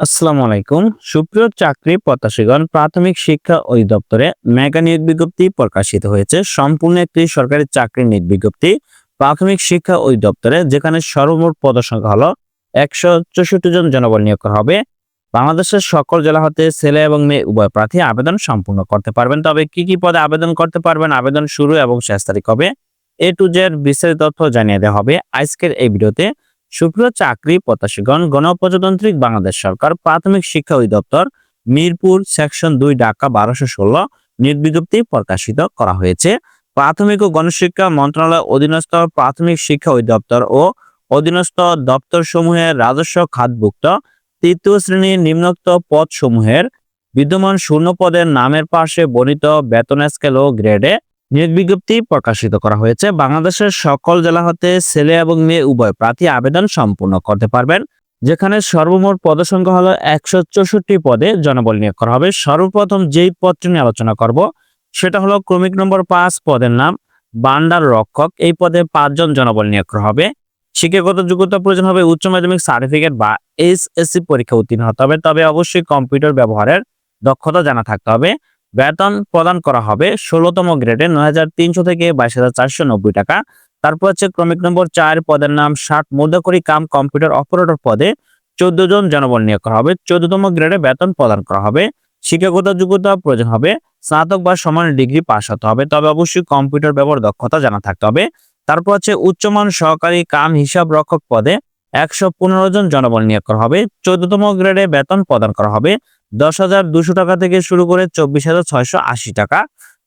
আসসালামু আলাইকুম। সুপ্রিয় চাকরি প্রত্যাশীগণ, প্রাথমিক শিক্ষা অধিদপ্তরে মেগা নিয়োগ বিজ্ঞপ্তি প্রকাশিত হয়েছে। সম্পূর্ণ একটি সরকারি চাকরির নিয়োগ বিজ্ঞপ্তি প্রাথমিক শিক্ষা অধিদপ্তরে, যেখানে সর্বমোট পদসংখ্যা হলো একশো চৌষট্টি জন জনবল নিয়োগ করা হবে। বাংলাদেশের সকল জেলা হতে ছেলে এবং মেয়ে উভয় প্রার্থী আবেদন সম্পূর্ণ করতে পারবেন। তবে কি কি পদে আবেদন করতে পারবেন, আবেদন শুরু এবং শেষ তারিখ হবে এ টু জেড বিস্তারিত তথ্য জানিয়ে দেওয়া হবে। আজকের এই ভিডিওতে সুপ্রিয় চাকরি প্রত্যাশীগণ, গণপ্রজাতান্ত্রিক বাংলাদেশ সরকার প্রাথমিক শিক্ষা অধিদপ্তর মিরপুর সেকশন দুই, ঢাকা বারোশো ষোলো নির্বিজ্ঞপ্তি প্রকাশিত করা হয়েছে। প্রাথমিক ও গণশিক্ষা মন্ত্রণালয় অধীনস্থ প্রাথমিক শিক্ষা অধিদপ্তর ও অধীনস্থ দপ্তর সমূহের রাজস্ব খাতভুক্ত তৃতীয় শ্রেণির নিম্নোক্ত পদ সমূহের বিদ্যমান শূন্য পদের নামের পাশে বর্ণিত বেতন স্কেল ও গ্রেডে নিয়োগ বিজ্ঞপ্তি প্রকাশিত করা হয়েছে। বাংলাদেশের সকল জেলা হতে ছেলে এবং মেয়ে উভয় প্রার্থী আবেদন সম্পূর্ণ করতে পারবেন। যেখানে সর্বমোট পদসংখ্যা হলো একশো চৌষট্টি পদে জনবল নিয়োগ করা হবে। সর্বপ্রথম যেই পদটি নিয়ে আলোচনা করব, সেটা হলো ক্রমিক নম্বর পাঁচ পদের নাম বান্ডার রক্ষক। এই পদে পাঁচজন জনবল নিয়োগ করা হবে। শিক্ষাগত যোগ্যতা প্রয়োজন হবে উচ্চ মাধ্যমিক সার্টিফিকেট বা এইচএসসি পরীক্ষা উত্তীর্ণ হতে হবে। তবে অবশ্যই কম্পিউটার ব্যবহারের দক্ষতা জানা থাকতে হবে। বেতন প্রদান করা হবে ষোলোতম গ্রেডে নয় হাজার তিনশো থেকে বাইশ হাজার চারশো নব্বই টাকা। তারপর হচ্ছে ক্রমিক নম্বর চার, পদের নাম ষাট মুদ্রাকরি কাম কম্পিউটার অপারেটর পদে চোদ্দ জন জনবল নিয়োগ করা হবে। চোদ্দতম গ্রেডে বেতন প্রদান করা হবে। শিক্ষাগত যোগ্যতা প্রয়োজন হবে। স্নাতক বা সমান ডিগ্রি পাস হতে হবে। তবে অবশ্যই কম্পিউটার ব্যবহার দক্ষতা জানা থাকতে হবে। তারপর হচ্ছে উচ্চমান সহকারী কাম হিসাব রক্ষক পদে একশো পনেরো জন জনবল নিয়োগ করা হবে। চোদ্দতম গ্রেডে বেতন প্রদান করা হবে। দশ হাজার দুশো টাকা থেকে শুরু করে চব্বিশ হাজার ছয়শো আশি টাকা।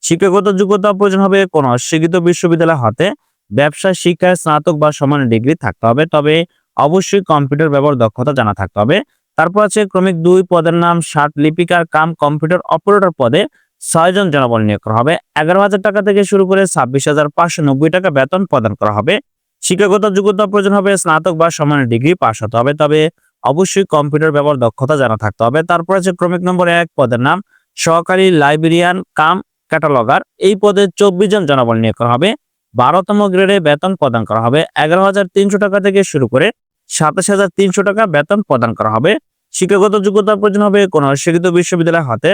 শিক্ষাগত যোগ্যতা প্রয়োজন হবে কোন অস্বীকৃত বিশ্ববিদ্যালয় হতে ব্যবসা শিক্ষায় স্নাতক বা সমান ডিগ্রি থাকতে হবে, তবে অবশ্যই কম্পিউটার ব্যবহার দক্ষতা জানা থাকতে হবে। তারপর আছে ক্রমিক দুই পদের নাম, ষাট লিপিকার কাম কম্পিউটার অপারেটর পদে ছয়জন জনবল নিয়োগ করা হবে। এগারো হাজার টাকা থেকে শুরু করে ছাব্বিশ হাজার পাঁচশো নব্বই টাকা বেতন প্রদান করা হবে। শিক্ষাগত যোগ্যতা প্রয়োজন হবে স্নাতক বা সমান ডিগ্রি পাশ হতে হবে, তবে অবশ্যই কম্পিউটার ব্যবহার দক্ষতা জানা থাকতে হবে। তারপর আছে ক্রমিক নম্বর এক পদের নাম, সহকারী লাইব্রেরিয়ান কাম ক্যাটালগার এই পদে চব্বিশ জন জনবল নিয়োগ করা হবে। বারোতম গ্রেডে বেতন প্রদান করা হবে। এগারো হাজার তিনশো টাকা থেকে শুরু করে সাতাশ হাজার তিনশো টাকা বেতন প্রদান করা হবে। শিক্ষাগত যোগ্যতা প্রয়োজন হবে কোন শিক্ষিত বিশ্ববিদ্যালয় হাতে।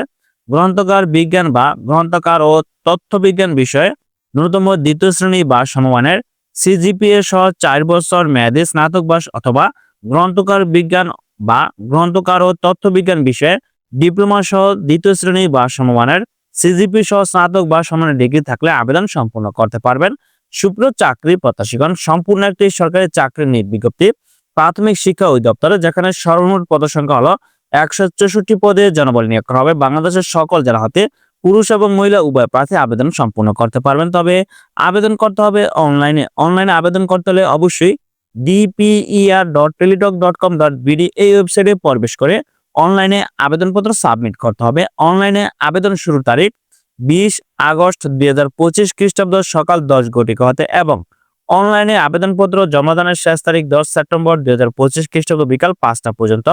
গ্রন্থকার বিজ্ঞান বা গ্রন্থকার ও তথ্য বিজ্ঞান বিষয়ে ন্যূনতম দ্বিতীয় শ্রেণি বা সমমানের। সিজিপিএ সহ চার বছর মেয়াদী স্নাতক বাস অথবা গ্রন্থকার বিজ্ঞান বা গ্রন্থকার ও তথ্য বিজ্ঞান বিষয়ে ডিপ্লোমা সহ দ্বিতীয় শ্রেণি বা সমমানের, সিজিপি সহ স্নাতক বা সমানের ডিগ্রি থাকলে আবেদন সম্পূর্ণ করতে পারবেন। সুপ্রিয় চাকরি প্রত্যাশীগণ, সম্পূর্ণ একটি সরকারি চাকরির বিজ্ঞপ্তি। প্রাথমিক শিক্ষা অধিদপ্তরে, যেখানে সর্বমোট পদসংখ্যা হলো একশো চৌষট্টি পদে জনবল নিয়োগ করা হবে। বাংলাদেশের সকল জেলা হতে পুরুষ এবং মহিলা, উভয় প্রার্থী আবেদন সম্পূর্ণ করতে পারবেন। তবে আবেদন করতে হবে অনলাইনে। অনলাইনে আবেদন করতে হলে অবশ্যই ডিপিইআর বিডি এই ওয়েবসাইটে প্রবেশ করে অনলাইনে আবেদনপত্র সাবমিট করতে হবে। অনলাইনে আবেদন শুরুর তারিখ বিশ আগস্ট দুই হাজার পঁচিশ খ্রিস্টাব্দ সকাল দশ ঘটিকা হতে এবং অনলাইনে আবেদনপত্র জমাদানের শেষ তারিখ দশ সেপ্টেম্বর দুই হাজার পঁচিশ খ্রিস্টাব্দ বিকাল পাঁচটা পর্যন্ত।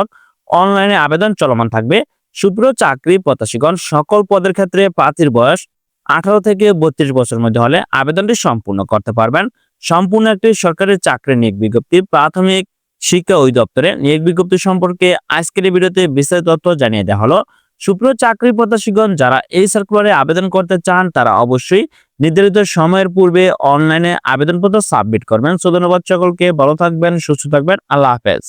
অনলাইনে আবেদন চলমান থাকবে। সুপ্র চাকরি প্রত্যাশীগণ, সকল পদের ক্ষেত্রে প্রার্থীর বয়স আঠারো থেকে বত্রিশ বছরের মধ্যে হলে আবেদনটি সম্পূর্ণ করতে পারবেন। সম্পূর্ণ একটি সরকারি চাকরি নিয়োগ বিজ্ঞপ্তি, প্রাথমিক শিক্ষা অধিদপ্তরে নিয়োগ বিজ্ঞপ্তি সম্পর্কে আজকের ভিডিওতে বিস্তারিত তথ্য জানিয়ে দেওয়া হলো। সুপ্রিয় চাকরি প্রত্যাশীগণ, যারা এই সার্কুলারে আবেদন করতে চান, তারা অবশ্যই নির্ধারিত সময়ের পূর্বে অনলাইনে আবেদনপত্র সাবমিট করবেন। সো সকলকে, ভালো থাকবেন, সুস্থ থাকবেন, আল্লাহ হাফেজ।